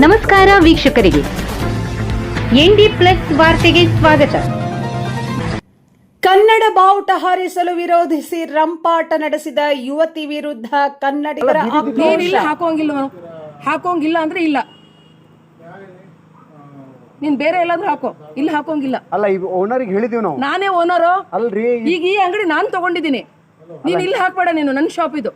ನಮಸ್ಕಾರ ವೀಕ್ಷಕರಿಗೆ. ND plus ವಾರ್ತೆಗೆ ಸ್ವಾಗತ. ಕನ್ನಡ ಬಾವುಟ ಹಾರಿಸಲು ವಿರೋಧಿಸಿ ರಂಪಾಟ ನಡೆಸಿದ ಯುವತಿ ವಿರುದ್ಧ ಕನ್ನಡಿಗರ ಆಕ್ರೋಶ. ಹಾಕೋಂಗಿಲ್ಲ ಹಾಕೋಂಗಿಲ್ಲ ಅಂದ್ರೆ ಇಲ್ಲ. ನೀನ್ ಬೇರೆ ಎಲ್ಲಾದ್ರೂ ಹಾಕೋ ಇಲ್ಲಿ ಹಾಕೋಂಗಿಲ್ಲ ಅಲ್ಲ ಈಗ ಓನರಿಗೆ ಹೇಳಿದೀವಿ ನಾವು. ನಾನೇ ಓನರು ಅಲ್ರಿ ಈಗ ಈ ಅಂಗಡಿ ನಾನು ತಗೊಂಡಿದ್ದೀನಿ. ನೀನ್ ಇಲ್ಲಿ ಹಾಕ್ಬೇಡ ನೀನು ನನ್ನ ಶಾಪ್ ಇದು.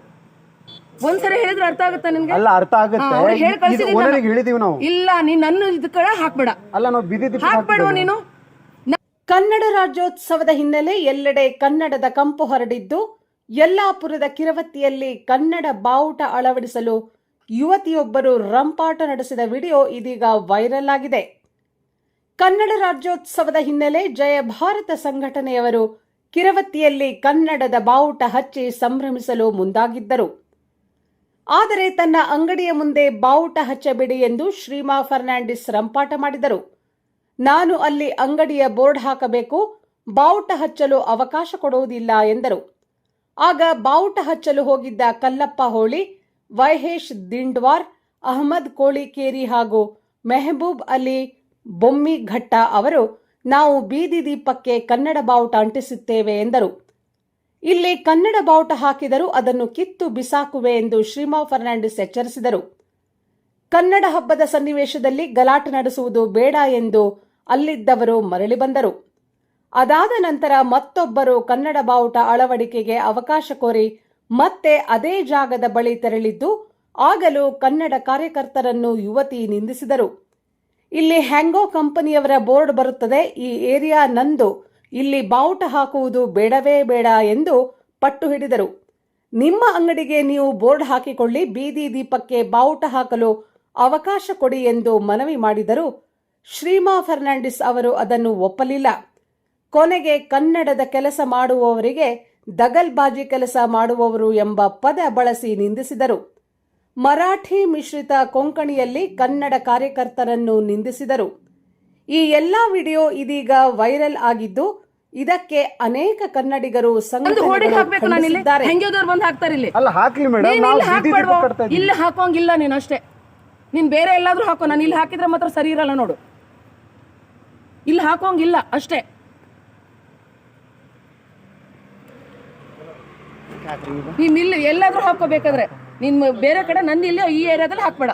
ಒಂದ್ಸರಿ ಹೇಳಿದ್ರೆ ಅರ್ಥ ಆಗುತ್ತಾ ನಿನ್ಗೆ? ಅಲ್ಲ ಅರ್ಥ ಆಗುತ್ತೆ. ಹಾ, ಅವ್ರಿಗೆ ಹೇಳಿ ಕಳ್ಸಿದೀನಿ ನಾನು. ಓನರಿಗೆ ಹೇಳಿದೀವಿ ನಾವು. ಇಲ್ಲ ನೀನ್ ನನ್ನ ಇದ್ ಕಡೆ ಹಾಕ್ಬೇಡ. ಅಲ್ಲ ನಾವು ಬಿದಿ ದಿಪ್ಪ ಹಾಕ್ಬೇಡವ ನೀನು. ಕನ್ನಡ ರಾಜ್ಯೋತ್ಸವದ ಹಿನ್ನೆಲೆ ಎಲ್ಲೆಡೆ ಕನ್ನಡದ ಕಂಪು ಹರಡಿದ್ದು ಯಲ್ಲಾಪುರದ ಕಿರವತ್ತಿಯಲ್ಲಿ ಕನ್ನಡ ಬಾವುಟ ಅಳವಡಿಸಲು ಯುವತಿಯೊಬ್ಬರು ರಂಪಾಟ ನಡೆಸಿದ ವಿಡಿಯೋ ಇದೀಗ ವೈರಲ್ ಆಗಿದೆ. ಕನ್ನಡ ರಾಜ್ಯೋತ್ಸವದ ಹಿನ್ನೆಲೆ ಜಯ ಭಾರತ ಸಂಘಟನೆಯವರು ಕಿರವತ್ತಿಯಲ್ಲಿ ಕನ್ನಡದ ಬಾವುಟ ಹಚ್ಚಿ ಸಂಭ್ರಮಿಸಲು ಮುಂದಾಗಿದ್ದರು. ಆದರೆ ತನ್ನ ಅಂಗಡಿಯ ಮುಂದೆ ಬಾವುಟ ಹಚ್ಚಬೇಡಿ ಎಂದು ಶ್ರೀಮಾ ಫರ್ನಾಂಡಿಸ್ ರಂಪಾಟ ಮಾಡಿದರು. ನಾನು ಅಲ್ಲಿ ಅಂಗಡಿಯ ಬೋರ್ಡ್ ಹಾಕಬೇಕು, ಬಾವುಟ ಹಚ್ಚಲು ಅವಕಾಶ ಕೊಡುವುದಿಲ್ಲ ಎಂದರು. ಆಗ ಬಾವುಟ ಹಚ್ಚಲು ಹೋಗಿದ್ದ ಕಲ್ಲಪ್ಪ ಹೋಳಿ, ವೈಹೇಶ್ ದಿಂಡ್ವಾರ್, ಅಹಮದ್ ಕೋಳಿಕೇರಿ ಹಾಗೂ ಮೆಹಬೂಬ್ ಅಲಿ ಬೊಮ್ಮಿಘಟ್ಟ ಅವರು, ನಾವು ಬೀದಿ ದೀಪಕ್ಕೆ ಕನ್ನಡ ಬಾವುಟ ಅಂಟಿಸುತ್ತೇವೆ ಎಂದರು. ಇಲ್ಲಿ ಕನ್ನಡ ಬಾವುಟ ಹಾಕಿದರೂ ಅದನ್ನು ಕಿತ್ತು ಬಿಸಾಕುವೆ ಎಂದು ಶ್ರೀಮಾ ಫರ್ನಾಂಡಿಸ್ ಎಚ್ಚರಿಸಿದರು. ಕನ್ನಡ ಹಬ್ಬದ ಸನ್ನಿವೇಶದಲ್ಲಿ ಗಲಾಟೆ ನಡೆಸುವುದು ಬೇಡ ಎಂದು ಅಲ್ಲಿದ್ದವರು ಮರಳಿ ಬಂದರು. ಅದಾದ ನಂತರ ಮತ್ತೊಬ್ಬರು ಕನ್ನಡ ಬಾವುಟ ಅಳವಡಿಕೆಗೆ ಅವಕಾಶ ಕೋರಿ ಮತ್ತೆ ಅದೇ ಜಾಗದ ಬಳಿ ತೆರಳಿದ್ದು, ಆಗಲೂ ಕನ್ನಡ ಕಾರ್ಯಕರ್ತರನ್ನು ಯುವತಿ ನಿಂದಿಸಿದರು. ಇಲ್ಲಿ ಹ್ಯಾಂಗೋ ಕಂಪನಿಯವರ ಬೋರ್ಡ್ ಬರುತ್ತದೆ. ಈ ಏರಿಯಾ ನಂದು ಇಲ್ಲಿ ಬಾವುಟ ಹಾಕುವುದು ಬೇಡವೇ ಬೇಡ ಎಂದು ಪಟ್ಟು ಹಿಡಿದರು. ನಿಮ್ಮ ಅಂಗಡಿಗೆ ನೀವು ಬೋರ್ಡ್ ಹಾಕಿಕೊಳ್ಳಿ, ಬೀದಿ ದೀಪಕ್ಕೆ ಬಾವುಟ ಹಾಕಲು ಅವಕಾಶ ಕೊಡಿ ಎಂದು ಮನವಿ ಮಾಡಿದರು. ಶ್ರೀಮಾ ಫರ್ನಾಂಡಿಸ್ ಅವರು ಅದನ್ನು ಒಪ್ಪಲಿಲ್ಲ. ಕೊನೆಗೆ ಕನ್ನಡದ ಕೆಲಸ ಮಾಡುವವರಿಗೆ ದಗಲ್ಬಾಜಿ ಕೆಲಸ ಮಾಡುವವರು ಎಂಬ ಪದ ಬಳಸಿ ನಿಂದಿಸಿದರು. ಮರಾಠಿ ಮಿಶ್ರಿತ ಕೊಂಕಣಿಯಲ್ಲಿ ಕನ್ನಡ ಕಾರ್ಯಕರ್ತರನ್ನು ನಿಂದಿಸಿದರು. ಈ ಎಲ್ಲಾ ವಿಡಿಯೋ ಇದೀಗ ವೈರಲ್ ಆಗಿದ್ದು ಇದಕ್ಕೆ ಅನೇಕ ಕನ್ನಡಿಗರು ಇಲ್ಲಿ. ಖಂಡಿಸಿದ್ದಾರೆ. ಬಂದು ಹಾಕ್ತಾರೆ ಇಲ್ಲಿ? ಅಲ್ಲ ಹಾಕ್ಲಿ ಮೇಡಮ್ ಇಲ್ಲಿ ಹಾಕೋಂಗಿಲ್ಲ ನೀನು ಅಷ್ಟೇ. ನೀನ್ ಬೇರೆ ಎಲ್ಲಾದ್ರೂ ಹಾಕೋ ನಾನು ಇಲ್ಲಿ ಹಾಕಿದ್ರೆ ಮಾತ್ರ ಸರಿ ಇರಲ್ಲ ನೋಡು. ಇಲ್ಲಿ ಹಾಕೋಂಗಿಲ್ಲ ಅಷ್ಟೇ. ನೀನ್ ಇಲ್ಲಿ ಎಲ್ಲಾದ್ರೂ ಹಾಕೋಬೇಕಾದ್ರೆ ನಿನ್ ಬೇರೆ ಕಡೆ ನನ್ನ ಇಲ್ಲಿ ಈ ಏರಿಯಾದಲ್ಲಿ ಹಾಕ್ಬೇಡ.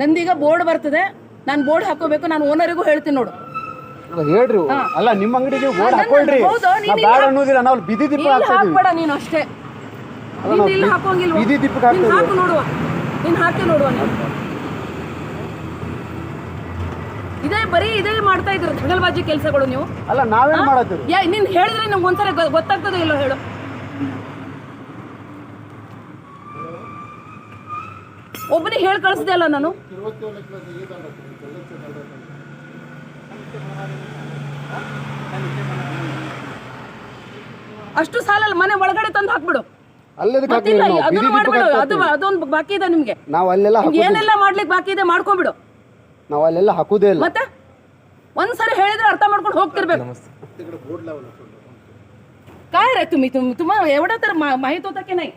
ನಂದೀಗ ಬೋರ್ಡ್ ಬರ್ತದೆ. ನಾನು ಬೋರ್ಡ್ ಹಾಕೋಬೇಕು ನಾನು ಓನರಿಗೂ ಹೇಳ್ತೀನಿ ನೋಡು. ಹೇಳ್ರಿ. ಅಲ್ಲ ನಿಮ್ಮ ಅಂಗಡಿಗೆ ಬೋರ್ಡ್ ನನ್ನ- ಹಾಕೊಳ್ರಿ. ಹೌದು, ನೀನ್ ಇಲ್ಲಿ ಅನ್ನೋದಿಲ್ಲ ನಾವು ಬಿದಿ ದೀಪ ಇಲ್ಲಿ ಹಾಕ್ತಾ ಇದೀವಿ. ಹಾಕ್ಬೇಡ ನೀನು ಅಷ್ಟೇ. ಅಲ್ಲ, ನೀನ್ ನಾವು ಇಲ್ಲಿ ಬಿ- ಹಾಕೋಂಗಿಲ್ವಾ? ಬೀದಿ ದೀಪಕ್ಕೆ ನೀನ್ ಹಾಕ್ತಾ ಹಾಕು ನೋಡುವ. ನೀನ್ ಹಾಕಿ ನೋಡುವ ನೀನು. ಇದೇ ಬರೀ ಇದೇ ಮಾಡ್ತಾ ಇದ್ರು ದಗಲ್ಬಾಜಿ ಕೆಲಸಗಳು ನೀವು. ಅಲ್ಲ ನಾವೇನ್ ಮಾಡತ್ತೀವಿ ಯಾ ನೀನ್ ಹೇಳಿದ್ರೆ ನಮ್ಗೆ ಒಂದ್ಸಲ ಗೊ- ಗೊತ್ತಾಗ್ತದೋ ಇಲ್ಲೋ ಹೇಳು. ಒಬ್ಬನಿಗೆ ಹೇಳಿ ಕಳಿಸ್ದೆ ಅಲ್ಲ ನಾನು ಅಷ್ಟು ಸಾಲಲ್ಲ ಮನೆ ಒಳಗಡೆ ತಂದು ಹಾಕ್ಬಿಡು ಅಲ್ಲದಕ್ಕೆ ಹಾಕ್ಲಿ ಮತ್ತಿಲ್ಲ ನಾವು ಬೀದಿ ಅದನ್ನು ದೀಪಕ್ಕೆ ಮಾಡ್ಬಿಡು ಹಾಕ್ತಾ ಅದು ಇದೀವಿ. ಅದೊಂದು ಬಾಕಿ ಇದೆ ನಿಮ್ಗೆ ನಾವು ಅಲ್ಲೆಲ್ಲ ನಿಮ್ಗೆ ಹಾಕುದಿಲ್ಲ ಏನೆಲ್ಲ ಮಾಡ್ಲಿಕ್ಕೆ ಬಾಕಿ ಇದೆ ಮಾಡ್ಕೊಂಡ್ಬಿಡು ನಾವು ಅಲ್ಲೆಲ್ಲ ಹಾಕುದೇ ಇಲ್ಲ ಮತ್ತೆ ಒಂದ್ಸರಿ ಹೇಳಿದ್ರೆ ಅರ್ಥ ಮಾಡ್ಕೊಂಡು ಹೋಗ್ತಿರ್ಬೇಕು काय रे तुम्ही तुम तुम्हाला एवढं तर मा- माहित होतं की नाही